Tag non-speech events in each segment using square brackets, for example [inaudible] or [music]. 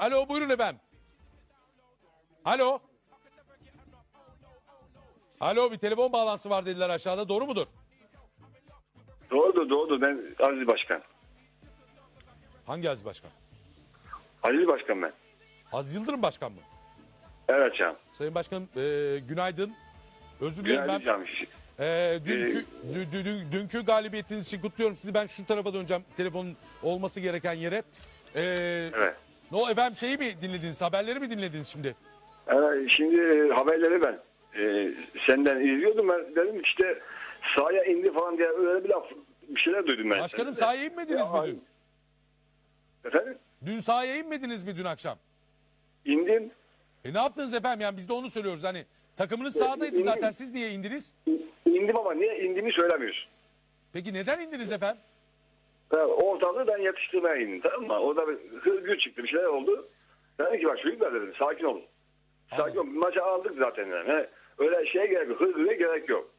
Alo buyurun efendim. Alo. Alo bir telefon bağlantısı var dediler aşağıda doğru mudur? Doğrudur doğrudur ben Aziz Başkan. Hangi Aziz Başkan? Aziz Başkan ben. Aziz Yıldırım Başkan mı? Evet canım. Sayın Başkanım e, günaydın. Özür dilerim Günaydın ben. canım. e, dünkü, dü- dü- dü- dünkü galibiyetiniz için kutluyorum sizi. Ben şu tarafa döneceğim telefonun olması gereken yere. E, Evet. No efendim şeyi mi dinlediniz? Haberleri mi dinlediniz şimdi? Evet, şimdi e, haberleri ben e, senden izliyordum ben dedim işte sahaya indi falan diye öyle bir laf bir şeyler duydum ben. Başkanım sahaya inmediniz mi dün? Efendim? Dün sahaya inmediniz mi dün akşam? İndim. E ne yaptınız efendim? Yani biz de onu söylüyoruz. Hani takımınız sahadaydı indim. zaten. Siz niye indiniz? İndim ama niye indiğimi söylemiyorsun. Peki neden indiniz efendim? Ortalığı ben yatıştırmaya indim tamam mı? Orada bir hırgür çıktı bir şeyler oldu. Dedim ki bak çocuklar dedim sakin olun. Sakin olun. Maçı aldık zaten yani. Öyle şeye gerek yok. Hırgüre gerek yok.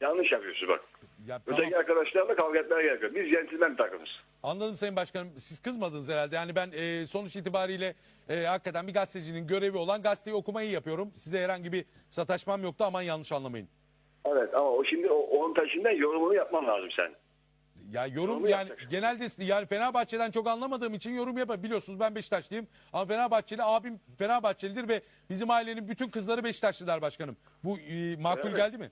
Yanlış yapıyorsun bak. Ya, tamam. Öteki arkadaşlarla kavga etmeye gerek yok. Biz centilmen takımız. Anladım Sayın Başkanım. Siz kızmadınız herhalde. Yani ben e, sonuç itibariyle e, hakikaten bir gazetecinin görevi olan gazeteyi okumayı yapıyorum. Size herhangi bir sataşmam yoktu. Aman yanlış anlamayın. Evet ama o şimdi o, onun peşinden yorumunu yapman lazım sen. Ya yorum Yorumu yani yapacaksın. genelde yani Fenerbahçe'den çok anlamadığım için yorum yapar. Biliyorsunuz ben Beşiktaşlıyım ama Fenerbahçeli abim Fenerbahçelidir ve bizim ailenin bütün kızları Beşiktaşlılar başkanım. Bu e, makul Evet. geldi mi?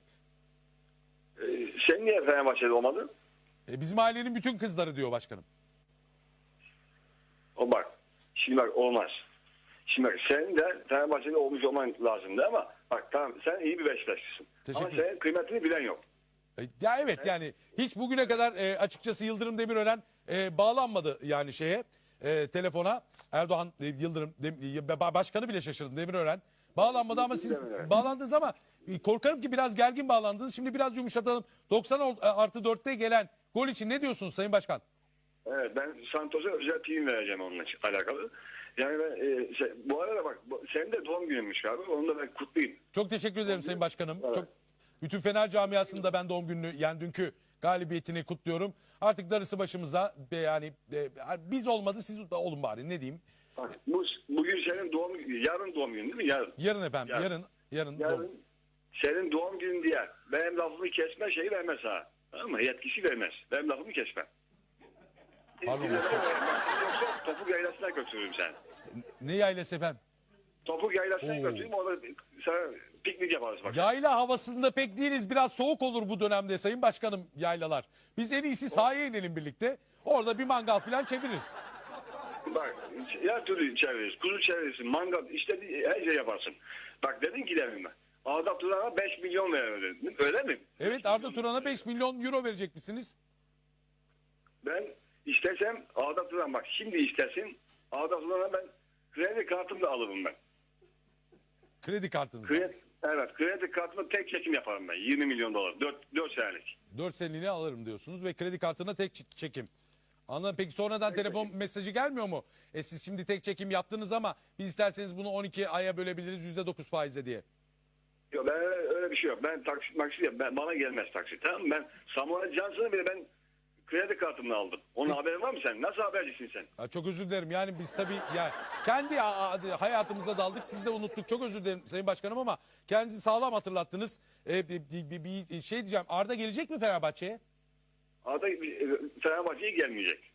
Ee, sen niye Fenerbahçeli olmadın? E, bizim ailenin bütün kızları diyor başkanım. O bak. Şimdi bak olmaz. Şimdi bak sen de Fenerbahçeli olmuş olman lazımdı ama bak tamam sen iyi bir Beşiktaşlısın. Ama Teşekkür senin kıymetini bilen yok. Ya evet yani hiç bugüne kadar e, açıkçası Yıldırım Demirören e, bağlanmadı yani şeye e, telefona. Erdoğan e, Yıldırım Dem- e, ba- başkanı bile şaşırdım Demirören. Bağlanmadı ama siz Demirören. bağlandınız ama e, korkarım ki biraz gergin bağlandınız. Şimdi biraz yumuşatalım. 90 ol- e, artı 4'te gelen gol için ne diyorsunuz Sayın Başkan? Evet ben Santos'a özel prim vereceğim onunla alakalı. Yani ben, e, şey, bu arada bak bu- senin de doğum gününmüş abi. Onu da ben kutlayayım. Çok teşekkür ederim Sayın Başkanım. Evet. Çok bütün Fener camiasında ben doğum gününü yani dünkü galibiyetini kutluyorum. Artık darısı başımıza yani e, biz olmadı siz de olun bari ne diyeyim. Bak, bu, bugün senin doğum yarın doğum günün değil mi? Yarın. Yarın efendim Yarın. yarın yarın, doğum- Yarın senin doğum günün diye benim lafımı kesme şeyi vermez ha. Mı? Yetkisi vermez. Benim lafımı kesme. Pardon. Yoksa topuk yaylasına götürürüm sen. Ne yaylası efendim? Topuk yaylasına Oo. götürürüm orada sana piknik yaparız bak. Yayla havasında pek değiliz. Biraz soğuk olur bu dönemde Sayın Başkanım yaylalar. Biz en iyisi sahaya inelim birlikte. Orada bir mangal falan çeviririz. Bak her türlü çeviririz. Kuzu çevirirsin, mangal işte her şey yaparsın. Bak dedin ki demin ben. Arda Turan'a 5 milyon verir dedin. Öyle mi? Evet Arda Turan'a 5 milyon euro verecek misiniz? Ben istesem Arda Turan bak şimdi istesin Arda Turan'a ben kredi kartımla alırım ben. Kredi kartınızı. Kredi, evet kredi kartımla tek çekim yaparım ben. 20 milyon dolar. 4, 4 senelik. 4 seneliğine alırım diyorsunuz ve kredi kartına tek çekim. Anladım. Peki sonradan telefon mesajı gelmiyor mu? E siz şimdi tek çekim yaptınız ama biz isterseniz bunu 12 aya bölebiliriz %9 faizle diye. Yok ben öyle, bir şey yok. Ben taksit maksit. Ben, bana gelmez taksit. Tamam? Ben Samuel Johnson'ı bile ben kredi kartımla aldım. Onun haberin var mı sen? Nasıl habercisin sen? Ya çok özür dilerim. Yani biz tabii ya kendi a- a- hayatımıza daldık. Siz de unuttuk. Çok özür dilerim Sayın Başkanım ama kendinizi sağlam hatırlattınız. Ee, bir, bir- bir şey diyeceğim. Arda gelecek mi Fenerbahçe'ye? Arda e, Fenerbahçe'ye gelmeyecek.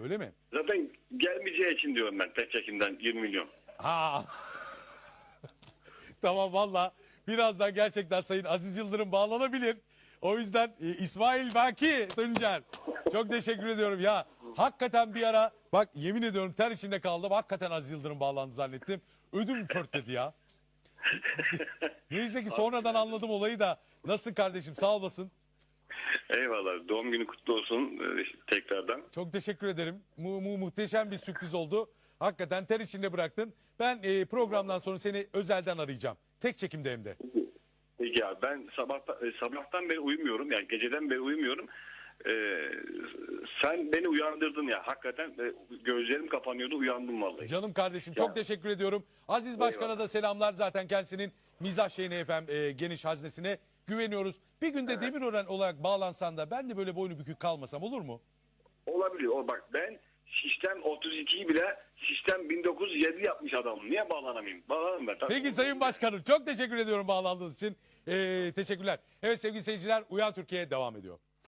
Öyle mi? Zaten gelmeyeceği için diyorum ben tek çekimden 20 milyon. Ha. [laughs] tamam valla. Birazdan gerçekten Sayın Aziz Yıldırım bağlanabilir. O yüzden e, İsmail Baki Tuncer. Çok teşekkür ediyorum ya. Hakikaten bir ara bak yemin ediyorum ter içinde kaldım. Hakikaten Aziz Yıldırım bağlandı zannettim. Ödüm pörtledi ya. [laughs] Neyse ki sonradan anladım olayı da. Nasılsın kardeşim sağ olasın. Eyvallah. Doğum günü kutlu olsun e, tekrardan. Çok teşekkür ederim. Mu, mu- muhteşem bir sürpriz oldu. Hakikaten ter içinde bıraktın. Ben e, programdan sonra seni özelden arayacağım. Tek çekimde hem de. Peki abi ben sabahta, e, sabahtan beri uyumuyorum. Yani geceden beri uyumuyorum. Ee, sen beni uyandırdın ya. Hakikaten e, gözlerim kapanıyordu uyandım vallahi. Canım kardeşim çok teşekkür ediyorum. Aziz Başkan'a da selamlar zaten kendisinin mizah şeyine efendim e, geniş haznesine güveniyoruz. Bir günde Demirören olarak bağlansan da ben de böyle boynu bükük kalmasam olur mu? Olabilir. O bak ben sistem 32'yi bile sistem 1907 yapmış adam. Niye bağlanamayayım? Bağlanırım ben. tabii. Peki Sayın Başkanım çok teşekkür ediyorum bağlandığınız için. Ee, teşekkürler. Evet sevgili seyirciler Uyan Türkiye devam ediyor.